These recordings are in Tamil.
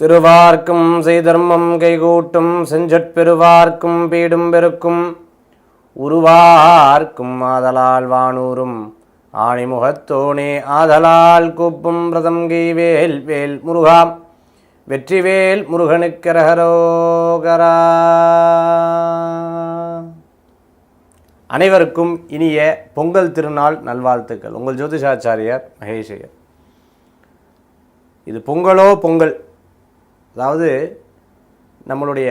திருவார்க்கும் செய்தர்மம் கைகூட்டும் செஞ்சற்பெருவார்க்கும் பீடும் பெருக்கும். உருவார்க்கும் ஆதலால் வானூரும் ஆணிமுகத்தோனே ஆதலால் கூப்பும் பிரதம் கைவேல் வேல் முருகா. வெற்றிவேல் முருகனுக்கரகரோகரா அனைவருக்கும் இனிய பொங்கல் திருநாள் நல்வாழ்த்துக்கள். உங்கள் ஜோதிஷாச்சாரியார் மகேஷையர் இது பொங்கலோ பொங்கல்? அதாவது நம்மளுடைய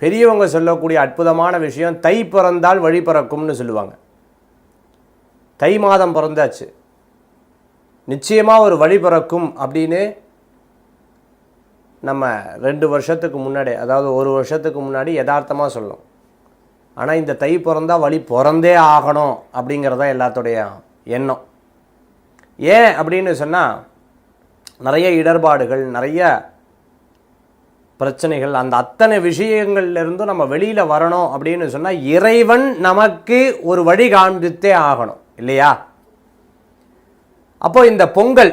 பெரியவங்க சொல்லக்கூடிய அற்புதமான விஷயம் தை பிறந்தால் வழி பிறக்கும்னு சொல்லுவாங்க. தை மாதம் பிறந்தாச்சு. நிச்சயமாக ஒரு வழி பிறக்கும் அப்படின்னு நம்ம ரெண்டு வருஷத்துக்கு முன்னாடி அதாவது ஒரு வருஷத்துக்கு முன்னாடி யதார்த்தமாக சொல்லணும் ஆனால் இந்த தை பிறந்தால் வழி பிறந்தே ஆகணும் அப்படிங்கிறது தான் எல்லாத்துடைய எண்ணம். ஏன் அப்படின்னு சொன்னால் நிறைய இடர்பாடுகள் நிறைய பிரச்சனைகள் அந்த அத்தனை விஷயங்கள்லேருந்தும் நம்ம வெளியில் வரணும் அப்படின்னு சொன்னால் இறைவன் நமக்கு ஒரு வழி காண்பித்தே ஆகணும் இல்லையா? அப்போ இந்த பொங்கல்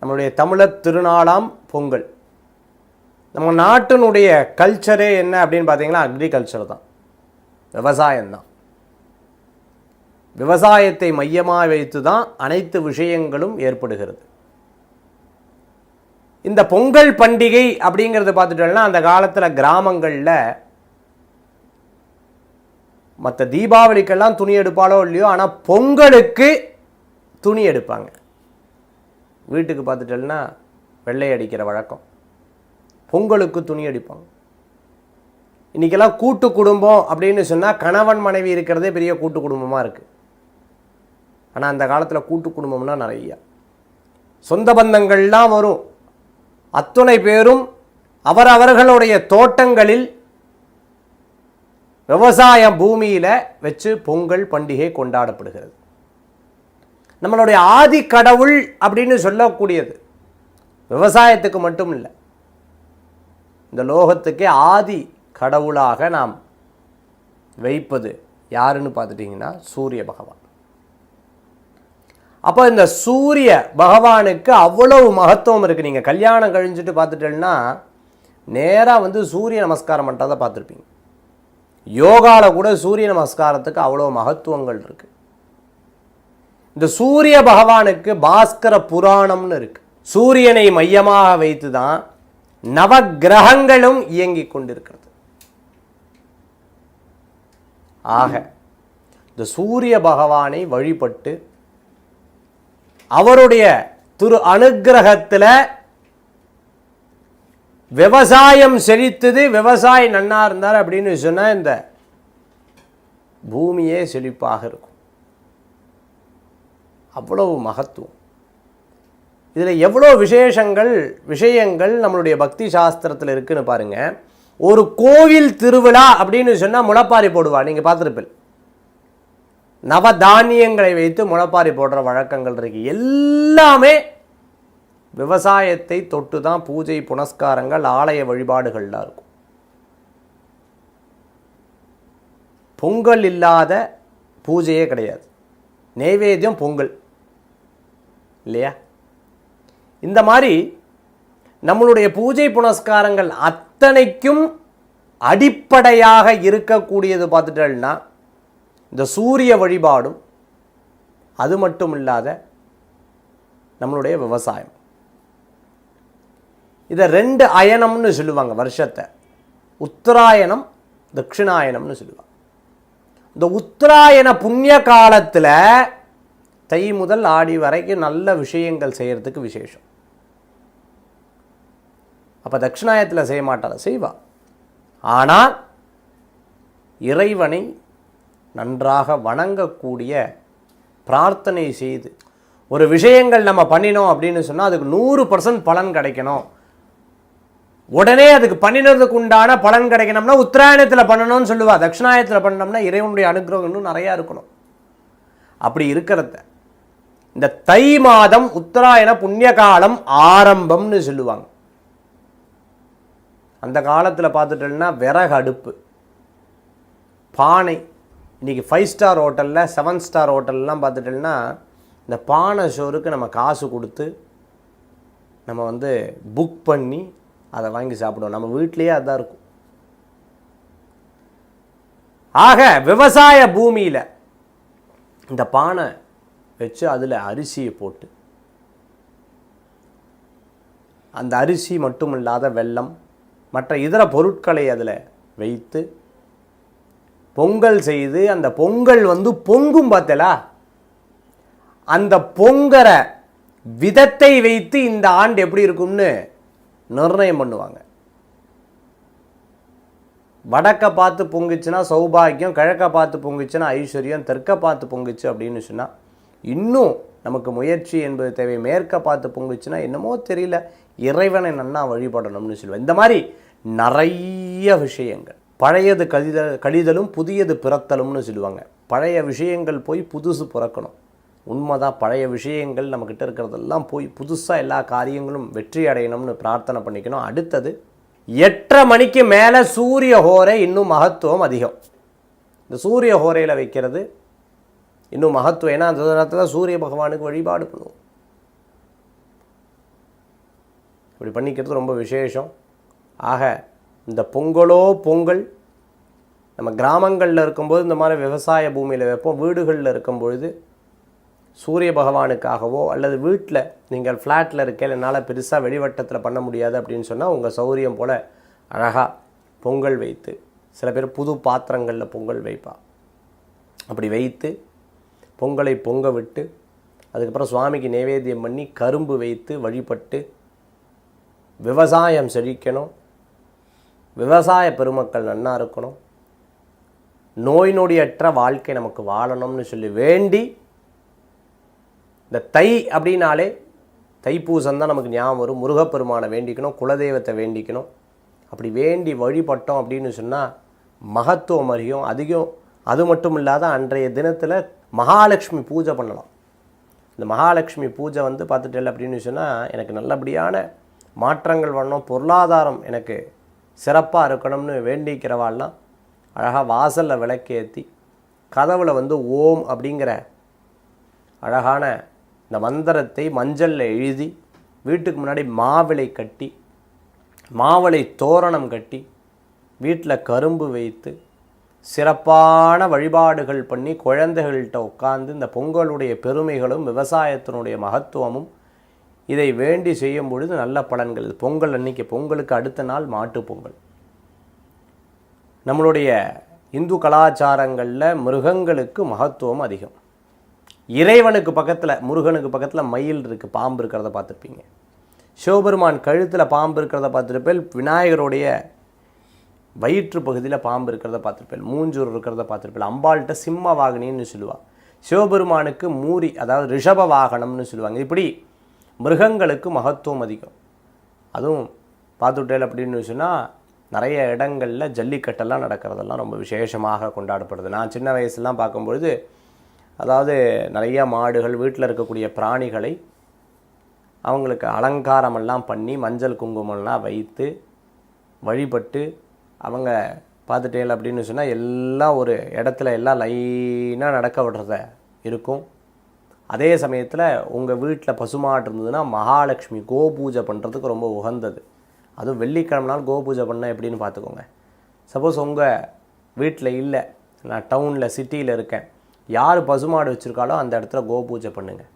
நம்மளுடைய தமிழர் திருநாளாம் பொங்கல். நம்ம நாட்டினுடைய கல்ச்சரே என்ன அப்படின்னு பார்த்தீங்கன்னா அக்ரிகல்ச்சர் தான். விவசாயம்தான் விவசாயத்தை மையமாக வைத்து தான் அனைத்து விஷயங்களும் ஏற்படுகிறது. இந்த பொங்கல் பண்டிகை அப்படிங்கிறத பார்த்துட்டோம்னா அந்த காலத்தில் கிராமங்களில் மற்ற தீபாவளிக்கெல்லாம் துணி எடுப்பாலோ இல்லையோ ஆனால் பொங்கலுக்கு துணி எடுப்பாங்க. வீட்டுக்கு பார்த்துட்டோம்னா வெள்ளை அடிக்கிற வழக்கம். பொங்கலுக்கு துணி அடிப்பாங்க இன்றைக்கெல்லாம் கூட்டு குடும்பம் அப்படின்னு சொன்னால் கணவன் மனைவி இருக்கிறதே பெரிய கூட்டு குடும்பமாக இருக்குது ஆனால் அந்த காலத்தில் கூட்டு குடும்பம்னா நிறையா. சொந்த பந்தங்கள்லாம் வரும். அத்துணை பேரும் அவரவர்களுடைய தோட்டங்களில் விவசாய பூமியில் வச்சு பொங்கல் பண்டிகை கொண்டாடப்படுகிறது. நம்மளுடைய ஆதி கடவுள் அப்படின்னு சொல்லக்கூடியது விவசாயத்துக்கு மட்டும் இல்லை இந்த லோகத்துக்கே ஆதி கடவுளாக நாம் வைப்பது யாருன்னு பார்த்துட்டிங்கன்னா சூரிய பகவான். அப்போ இந்த சூரிய பகவானுக்கு அவ்வளவு மகத்துவம் இருக்குது நீங்கள் கல்யாணம் கழிஞ்சிட்டு பார்த்துட்டேன்னா நேராக வந்து சூரிய நமஸ்காரம் பண்ணுறதை பார்த்துருப்பீங்க. யோகாவில் கூட சூரிய நமஸ்காரத்துக்கு அவ்வளோ மகத்துவங்கள் இருக்குது இந்த சூரிய பகவானுக்கு பாஸ்கர புராணம்னு இருக்குது சூரியனை மையமாக வைத்து தான் நவகிரகங்களும் இயங்கிக் கொண்டிருக்கிறது. ஆக இந்த சூரிய பகவானை வழிபட்டு அவருடைய துரு அனுகிரகத்தில் விவசாயம் செழித்தது விவசாயி நன்னா இருந்தார் அப்படின்னு சொன்னால் இந்த பூமியே செழிப்பாக இருக்கும். அவ்வளவு மகத்துவம். இதில் எவ்வளோ விசேஷங்கள் விஷயங்கள் நம்மளுடைய பக்தி சாஸ்திரத்தில் இருக்குன்னு பாருங்க. ஒரு கோவில் திருவிழா அப்படின்னு சொன்னால் முளப்பாரி போடுவா நீங்கள் பார்த்துருப்பேன் நவதானியங்களை வைத்து முளப்பாரி போடுற வழக்கங்கள் இருக்கு. எல்லாமே விவசாயத்தை தொட்டு தான் பூஜை புனஸ்காரங்கள் ஆலய வழிபாடுகள்லாம் இருக்கும். பொங்கல் இல்லாத பூஜையே கிடையாது. நெய்வேத்தியம் பொங்கல். இல்லையா? இந்த மாதிரி நம்மளுடைய பூஜை புனஸ்காரங்கள் அத்தனைக்கும் அடிப்படையாக இருக்கக்கூடியது பார்த்துட்டோம்னா இந்த சூரிய வழிபாடும் அது மட்டும் இல்லாத நம்மளுடைய விவசாயம். இதை ரெண்டு அயனம்னு சொல்லுவாங்க வருஷத்தை. உத்தராயணம் தட்சிணாயனம்னு சொல்லுவாங்க. இந்த உத்தராயண புண்ணிய காலத்தில் தை முதல் ஆடி வரைக்கும் நல்ல விஷயங்கள் செய்கிறதுக்கு விசேஷம். அப்போ தட்சிணாயத்தில் செய்ய மாட்டாள்? செய்வா. ஆனால் இறைவனை நன்றாக வணங்கக்கூடிய பிரார்த்தனை செய்து ஒரு விஷயங்கள் நம்ம பண்ணினோம் அப்படின்னு சொன்னால் அதுக்கு நூறு பர்சன்ட் பலன் கிடைக்கணும். உடனே அதுக்கு பண்ணினதுக்கு உண்டான பலன் கிடைக்கணும்னா உத்தராயணத்தில் பண்ணணும்னு சொல்லுவா. தட்சிணாயத்தில் பண்ணோம்னா இறைவனுடைய அனுகிரகம் இன்னும் நிறையா இருக்கணும். அப்படி இருக்கிறத இந்த தை மாதம் உத்தராயண புண்ணிய காலம் ஆரம்பம்னு சொல்லுவாங்க. அந்த காலத்தில் பார்த்துட்டோம்னா விறகு அடுப்பு பானை இன்றைக்கி ஃபைவ் ஸ்டார் ஹோட்டலில் செவன் ஸ்டார் ஹோட்டல்லாம் பார்த்துட்டோம்னா இந்த பானை ஷோருக்கு நம்ம காசு கொடுத்து நம்ம வந்து புக் பண்ணி அதை வாங்கி சாப்பிடுவோம். நம்ம வீட்டிலேயே அதுதான் இருக்கும். ஆக விவசாய பூமியில் இந்த பானை வச்சு அதில் அரிசியை போட்டு அந்த அரிசி மட்டும் இல்லாத வெல்லம் மற்ற இதர பொருட்களை அதில் வைத்து பொங்கல் செய்து அந்த பொங்கல் வந்து பொங்கும் பார்த்தலா? அந்த பொங்கற விதத்தை வைத்து இந்த ஆண்டு எப்படி இருக்கும்னு நிர்ணயம் பண்ணுவாங்க. வடக்க பார்த்து பொங்குச்சுன்னா சௌபாகியம் கிழக்க பார்த்து பொங்குச்சுன்னா ஐஸ்வர்யம் தெற்க பார்த்து பொங்குச்சு அப்படின்னு சொன்னால் இன்னும் நமக்கு முயற்சி என்பது தேவை. மேற்க பார்த்து பொங்குச்சுன்னா என்னமோ தெரியல இறைவனை நன்னா வழிபடணும்னு சொல்லுவேன் இந்த மாதிரி நிறைய விஷயங்கள். பழையது கழித கழிதலும் புதியது பிறத்தலும்னு சொல்லுவாங்க. பழைய விஷயங்கள் போய் புதுசு பிறக்கணும். உண்மைதான் பழைய விஷயங்கள் நம்மக்கிட்ட இருக்கிறதெல்லாம் போய் புதுசாக எல்லா காரியங்களும் வெற்றி அடையணும்னு பிரார்த்தனை பண்ணிக்கணும். அடுத்தது எட்டரை மணிக்கு மேலே சூரிய ஹோரை இன்னும் மகத்துவம் அதிகம். இந்த சூரிய ஹோரையில் வைக்கிறது இன்னும் மகத்துவம். ஏன்னா அந்த நேரத்தில் சூரிய பகவானுக்கு வழிபாடு பண்ணுவோம். இப்படி பண்ணிக்கிறது ரொம்ப விசேஷம். ஆக இந்த பொங்கலோ பொங்கல் நம்ம கிராமங்களில் இருக்கும்போது இந்த மாதிரி விவசாய பூமியில் வைப்போம். வீடுகளில் இருக்கும் பொழுது சூரிய பகவானுக்காகவோ அல்லது வீட்டில் நீங்கள் ஃப்ளாட்டில் இருக்க என்னால் பெருசாக வெளிவட்டத்தில் பண்ண முடியாது அப்படின்னு சொன்னால் உங்கள் சௌரியம் போல் அழகாக பொங்கல் வைத்து சில பேர் புது பாத்திரங்களில் பொங்கல் வைப்பா. அப்படி வைத்து பொங்கலை பொங்க விட்டு அதுக்கப்புறம் சுவாமிக்கு நைவேத்தியம் பண்ணி கரும்பு வைத்து வழிபட்டு விவசாயம் செழிக்கணும். விவசாய பெருமக்கள் நன்னா இருக்கணும். நோய் நொடியற்ற வாழ்க்கை நமக்கு வாழணும்னு சொல்லி வேண்டி இந்த தை அப்படின்னாலே தைப்பூசம் தான் நமக்கு ஞாபகம் வரும். முருகப்பெருமானை வேண்டிக்கணும் குலதெய்வத்தை வேண்டிக்கணும். அப்படி வேண்டி வழிபட்டோம் அப்படின்னு சொன்னால் மகத்துவம் அறியும் அதிகம். அது மட்டும் இல்லாத அன்றைய தினத்தில் மகாலட்சுமி பூஜை பண்ணலாம். இந்த மகாலட்சுமி பூஜை வந்து பார்த்துட்டேன் அப்படின்னு சொன்னால் எனக்கு நல்லபடியான மாற்றங்கள் வரணும். பொருளாதாரம் எனக்கு சிறப்பாக இருக்கணும்னு வேண்டிக்கிறவாள்லாம் அழகாக வாசலில் விளக்கேற்றி கதவில் வந்து ஓம் அப்படிங்கிற அழகான இந்த மந்திரத்தை மஞ்சளில் எழுதி வீட்டுக்கு முன்னாடி மாவிளை கட்டி மாவிளை தோரணம் கட்டி வீட்டில் கரும்பு வைத்து சிறப்பான வழிபாடுகள் பண்ணி குழந்தைகள்கிட்ட உட்காந்து இந்த பொங்கலுடைய பெருமைகளும் விவசாயத்தினுடைய மகத்துவமும் இதை வேண்டி செய்யும் பொழுது நல்ல பலன்கள். பொங்கல் அன்னைக்கு பொங்கலுக்கு அடுத்த நாள் மாட்டுப் பொங்கல். நம்மளுடைய இந்து கலாச்சாரங்களில் மிருகங்களுக்கு மகத்துவம் அதிகம். இறைவனுக்கு பக்கத்தில் முருகனுக்கு பக்கத்தில் மயில் இருக்குது பாம்பு இருக்கிறத பார்த்துருப்பீங்க. சிவபெருமான் கழுத்தில் பாம்பு இருக்கிறத பார்த்துருப்பேன் விநாயகருடைய வயிற்று பகுதியில் பாம்பு இருக்கிறத பார்த்துருப்பேன் மூஞ்சூர் இருக்கிறத பார்த்துருப்பேன் அம்பாள்கிட்ட சிம்ம வாகனின்னு சொல்லுவாள் சிவபெருமானுக்கு மூரி அதாவது ரிஷப வாகனம்னு சொல்லுவாங்க. இப்படி மிருகங்களுக்கு மகத்துவம் அதிகம். அதுவும் பார்த்துட்டேல் அப்படின்னு சொன்னால் நிறைய இடங்களில் ஜல்லிக்கட்டெல்லாம் நடக்கிறதெல்லாம் ரொம்ப விசேஷமாக கொண்டாடப்படுது. நான் சின்ன வயசுலாம் பார்க்கும்பொழுது அதாவது நிறைய மாடுகள் வீட்டில் இருக்கக்கூடிய பிராணிகளை அவங்களுக்கு அலங்காரமெல்லாம் பண்ணி மஞ்சள் குங்குமம்லாம் வைத்து வழிபட்டு அவங்க பார்த்துட்டேல் அப்படின்னு சொன்னால் எல்லாம் ஒரு இடத்துல எல்லாம் லைனாக நடக்க விடுறத இருக்கும். அதே சமயத்தில் உங்கள் வீட்டில் பசுமாடு இருந்ததுன்னா மகாலட்சுமி கோ பூஜை பண்ணுறதுக்கு ரொம்ப உகந்தது. அதுவும் வெள்ளிக்கிழமை நாள் கோ பூஜை எப்படின்னு பார்த்துக்கோங்க சப்போஸ் உங்கள் வீட்டில் இல்லை நான் டவுனில் சிட்டியில் இருக்கேன். யார் பசுமாடு வச்சுருக்காலோ அந்த இடத்துல கோ பூஜை பண்ணுங்கள்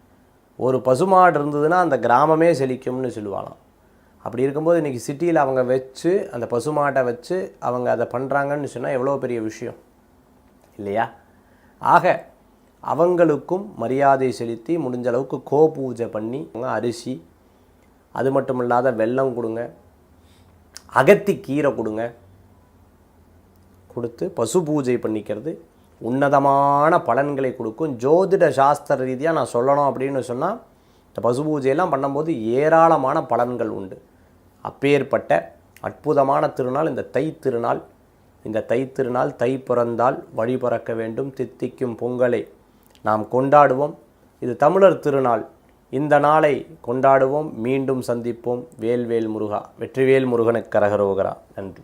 ஒரு பசுமாடு இருந்ததுன்னா அந்த கிராமமே செழிக்கும்னு சொல்லுவாங்களாம் அப்படி இருக்கும்போது இன்றைக்கி சிட்டியில் அவங்க வச்சு அந்த பசுமாட்டை வச்சு அவங்க அதை பண்ணுறாங்கன்னு சொன்னால் எவ்வளோ பெரிய விஷயம்? இல்லையா? ஆக அவங்களுக்கும் மரியாதை செலுத்தி முடிஞ்ச அளவுக்கு கோ பூஜை பண்ணி அரிசி அது மட்டும் இல்லாத வெல்லம் கொடுங்க அகத்தி கீரை கொடுங்க கொடுத்து பசு பூஜை பண்ணிக்கிறது உன்னதமான பலன்களை கொடுக்கும். ஜோதிட சாஸ்திர ரீதியாக நான் சொல்லணும் அப்படின்னு சொன்னால் இந்த பசு பூஜையெல்லாம் பண்ணும்போது ஏராளமான பலன்கள் உண்டு. அப்பேற்பட்ட அற்புதமான திருநாள் இந்த தை திருநாள். இந்த தை திருநாள் தை பிறந்தால் வழி பிறக்க வேண்டும். தித்திக்கும் பொங்கலை. நாம் கொண்டாடுவோம். இது தமிழர் திருநாள். இந்த நாளை கொண்டாடுவோம். மீண்டும் சந்திப்போம். வேல்வேல் முருகா. வெற்றிவேல் முருகனுக்கு கரகரோகரா. நன்றி.